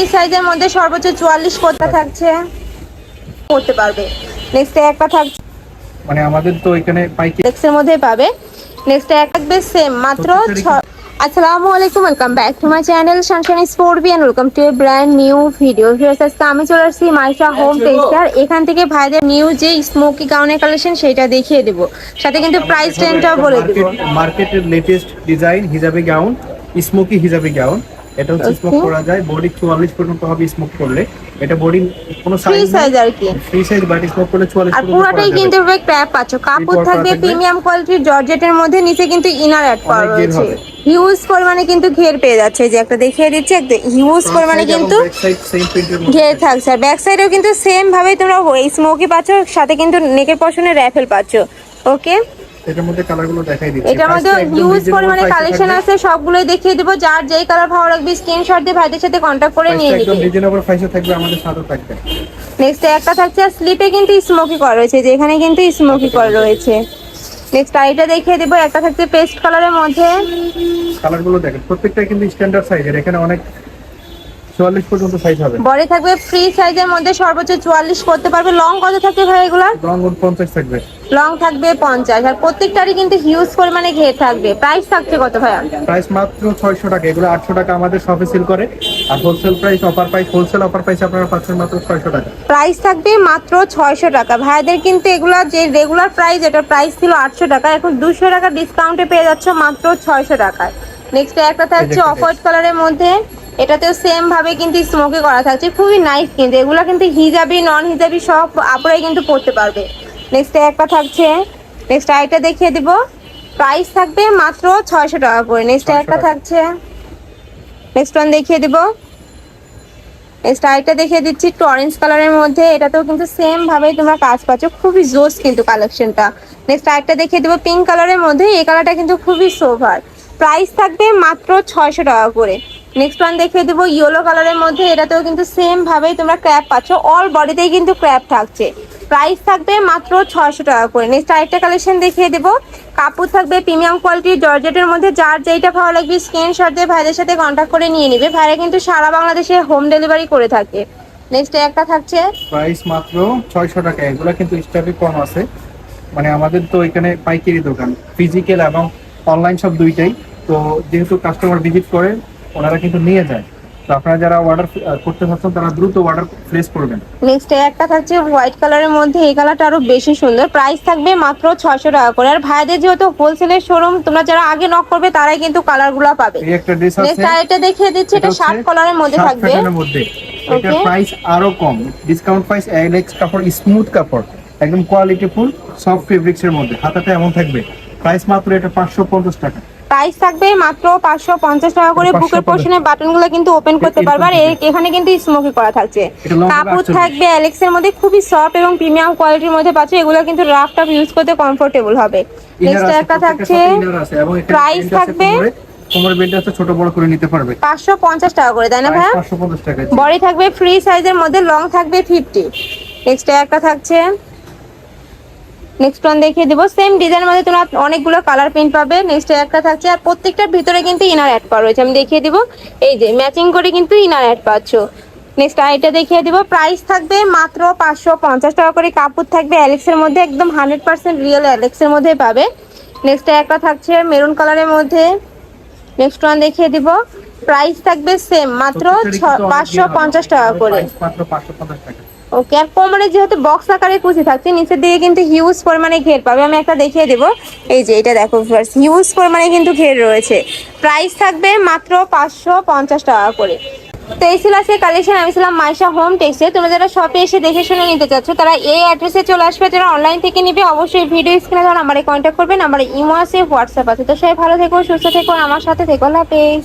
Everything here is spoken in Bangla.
এই সাইজের মধ্যে সর্বোচ্চ চুয়াল্লিশ কোটা থাকছে। করতে পারবে। নেক্সট একটা থাকছে মানে আমাদের তো এখানে এর মধ্যে পাবে। নেক্সট এক থাকবে সেম মাত্র আসসালামু আলাইকুম welcome back to my channel sunshine sport B and welcome to a brand new video viewers আজকে আমি চলে আসছি মাইশা হোম টেক্সটার এখান থেকে ভাইদের নিউ যে স্মোকি গাউনের কালেকশন সেটা দেখিয়ে দেব। সাথে কিন্তু প্রাইস রেঞ্জটাও বলে দেব। মার্কেটের লেটেস্ট ডিজাইন হিজাবি গাউন স্মোকি হিজাবি গাউন এটা হচ্ছে স্মোক করা যায়। বডি 44 পর্যন্ত হবে স্মোক করলে। এটা বডি কোনো ফ্রি সাইজ সাইজ আর কি। ফ্রি সাইজ বাট স্মোক করলে 44 আর পুরোটাই কিন্তু যাবে। ক্র্যাপ পাচ্ছ। কাপড় থাকবে। প্রিমিয়াম কোয়ালিটির জর্জেটের মধ্যে নিচে কিন্তু ইনার অ্যাড করা রয়েছে। হবে। হিউজ পরিমাণে কিন্তু ঘের পেয়ে যাচ্ছে। যে একটা দেখিয়ে দিচ্ছি একদম হিউজ পরিমাণে কিন্তু ঘের থাকছে। আর ব্যাক সাইডেও কিন্তু সেম ভাবে তোমরা ওই স্মোকি পাচ্ছ সাথে কিন্তু নেকের পশনে র্যাফেল পাচ্ছ। ওকে এটার মধ্যে কালারগুলো দেখাই দিচ্ছি। এটার মধ্যে হিউজ পরিমাণে কালেকশন আছে সবগুলোই দেখিয়ে দেবো। যার যেই কালার ভালো লাগবে স্ক্রিনশট দিয়ে ভাইদের সাথে কন্ট্যাক্ট করে নিয়ে একদম রিজনেবল প্রাইসে থাকবে আমাদের সাথে থাকবে। নেক্সট একটা থাকছে স্লিপে কিন্তু স্মোকি করা রয়েছে যেখানে কিন্তু স্মোকি করা রয়েছে। নেক্সট আইটা দেখিয়ে দেবো একটা থাকছে পেস্ট কালারের মধ্যে। কালারগুলো দেখেন প্রত্যেকটা কিন্তু স্ট্যান্ডার্ড সাইজের এখানে অনেক 44 পর্যন্ত সাইজ হবে। বডি থাকবে ফ্রি সাইজের মধ্যে সর্বোচ্চ চুয়াল্লিশ করতে পারবে। লং কত থাকবে ভাই এগুলার? রং 50 থাকবে। লং থাকবে পঞ্চাশ। আর প্রত্যেকটারই কিন্তু হিউজ পরিমাণে ঘের থাকবে। প্রাইস থাকছে কত ভাইয়া? প্রাইস মাত্র 600 টাকা। এগুলো 800 টাকা আমাদের শপে সেল করে। আর wholesale price offer price wholesale offer price আপনারা পাচ্ছেন মাত্র 600 টাকা। প্রাইস থাকবে মাত্র ছয়শো টাকা। ভাইদের কিন্তু এগুলা যে রেগুলার প্রাইস এটার প্রাইস ছিল আটশো টাকা। এখন দুশো টাকা ডিসকাউন্টে পেয়ে যাচ্ছ মাত্র ছয়শো টাকায়। নেক্সট একটা থাকছে অফ হোয়াইট কালারের মধ্যে। এটাতেও সেম ভাবে কিন্তু স্মোকি করা থাকছে। খুবই নাইস কিন্তু। এগুলো কিন্তু হিজাবি নন হিজাবি সব আপুরাই কিন্তু পড়তে পারবে। নেক্সট একটা থাকছে। নেক্সট আরেকটা দেখিয়ে দিব। প্রাইস থাকবে মাত্র ছয়শো টাকা করে। নেক্সট একটা থাকছে। নেক্সট ওয়ান দেখিয়ে দিব। নেক্সট আরেকটা দেখিয়ে দিচ্ছি একটু অরেঞ্জ কালারের মধ্যে। এটাতেও কিন্তু সেম ভাবে তোমরা কাজ পাচ্ছ। খুবই জোস কিন্তু কালেকশনটা নেক্সট আরেকটা দেখিয়ে দেবো পিঙ্ক কালারের মধ্যে। এই কালারটা কিন্তু খুবই সোভার প্রাইস থাকবে মাত্র ছয়শো টাকা করে। নেক্সট ওয়ান দেখিয়ে দেবো ইয়েলো কালারের মধ্যে এটাতেও কিন্তু সেম ভাবেই তোমরা ক্র্যাপ পাচ্ছ। অল বডিতেই কিন্তু ক্র্যাপ থাকছে। প্রাইস থাকবে মাত্র ছয়শো টাকা করে। নেক্সট আরেকটা কালেকশন দেখিয়ে দেবো। কাপড় থাকবে প্রিমিয়াম কোয়ালিটির জর্জেটের মধ্যে। যার যেইটা ভালো লাগবে স্ক্রিন স্ক্রিনশট দিয়ে ভাইদের সাথে কন্ট্যাক্ট করে নিয়ে নিবে। ভাইরা কিন্তু সারা বাংলাদেশে হোম ডেলিভারি করে থাকে। নেক্সট একটা থাকছে। প্রাইস মাত্র 600 টাকা। এগুলো কিন্তু স্টকে কম আছে। মানে আমাদের তো এখানে পাইকারি দোকান। ফিজিক্যাল এবং অনলাইন সব দুইটাই। তো যেহেতু কাস্টমার ভিজিট করে ওনারা কিন্তু নিয়ে যায়। তো আপনারা যারা অর্ডার করতে চাচ্ছেন তারা দ্রুত অর্ডার প্লেস করবেন। নেক্সট একটা থাকছে হোয়াইট কালারের মধ্যে এই কালারটা আরও বেশি সুন্দর। প্রাইস থাকবে মাত্র ছয়শো টাকা করে। আর ভাইদের যেহেতু হোলসেলের শোরুম তোমরা যারা আগে নক করবে তারাই কিন্তু কালারগুলো পাবে। এই একটা ড্রেস আছে। নেক্সট আরেকটা দেখিয়ে দিচ্ছি এটা শার্ট কালারের মধ্যে থাকবে। এটার প্রাইস আরও কম। ডিসকাউন্ট প্রাইস এলেক্স কাপড় স্মুথ কাপড়। একদম কোয়ালিটি ফুল সফট ফেব্রিক্স এর মধ্যে। হাতাটা এমন থাকবে। প্রাইস মাত্র এটা 550 টাকা। প্রাইস থাকবে মাত্র পাঁচশো পঞ্চাশ টাকা করে বুকের পোর্শনের বাটনগুলো কিন্তু ওপেন করতে পারবে আর এখানে কিন্তু স্মোকি করা থাকছে। কাপড় 48 থাকবে অ্যালেক্সের মধ্যে খুবই সফট এবং প্রিমিয়াম কোয়ালিটির মধ্যে পাচ্ছ। এগুলো কিন্তু রাফ টাফ ইউজ করতে কমফোর্টেবল হবে। নেক্সট একটা থাকছে আছে থাকবে ছোট বড় করে নিতে পারবে। পাঁচশো পঞ্চাশ টাকা করে তাই না ভাইয়া? প্রাইস 550 টাকা বডি থাকবে ফ্রি সাইজের মধ্যে লং থাকবে ফিফটি নেক্সট একটা থাকছে নেক্সট ওয়ান দেখিয়ে দিব। সেম ডিজাইনের মধ্যে তোমরা অনেকগুলো কালার প্রিন্ট পাবে। নেক্সট একটা থাকছে আর প্রত্যেকটার ভিতরে কিন্তু ইনার অ্যাড করা রয়েছে। আমি দেখিয়ে দিব। এই যে ম্যাচিং করে কিন্তু ইনার অ্যাড পাচ্ছ। নেক্সট আইটা দেখিয়ে দিব। প্রাইস থাকবে মাত্র পাঁচশো পঞ্চাশ টাকা করে। কাপড় থাকবে অ্যালেক্সের মধ্যে, একদম হান্ড্রেড পার্সেন্ট রিয়েল অ্যালেক্সের মধ্যে পাবে। নেক্সট একটা থাকছে মেরুন কালারের মধ্যে। নেক্সট ওয়ান দেখিয়ে দিব। প্রাইস থাকবে সেম মাত্র পাঁচশো পঞ্চাশ টাকা করে। মাত্র 550 টাকা। ওকে আর কোমরে যেহেতু বক্স আকারে কুচি থাকছে নিচের দিকে কিন্তু হিউজ পরিমাণে ঘের পাবে। আমি একটা দেখিয়ে দেবো। এই যে এটা দেখো ফার্স হিউজ পরিমাণে কিন্তু ঘের রয়েছে। প্রাইস থাকবে মাত্র পাঁচশো পঞ্চাশ টাকা করে। তো এই ছিল আজকে কালেকশন আমি ছিলাম মাইশা হোম টেক্সে তোমরা যারা শপে এসে দেখে শুনে নিতে চাচ্ছ, তারা এই অ্যাড্রেসে চলে আসবে। যারা অনলাইন থেকে নিবে, অবশ্যই ভিডিও স্ক্রিনে ধর আমার কন্ট্যাক্ট করবেন আমার ইমো আছে হোয়াটসঅ্যাপ আছে। তো সবাই ভালো থেকো, সুস্থ থেকো, আমার সাথে থেকো। আল্লাহ হাফেজ।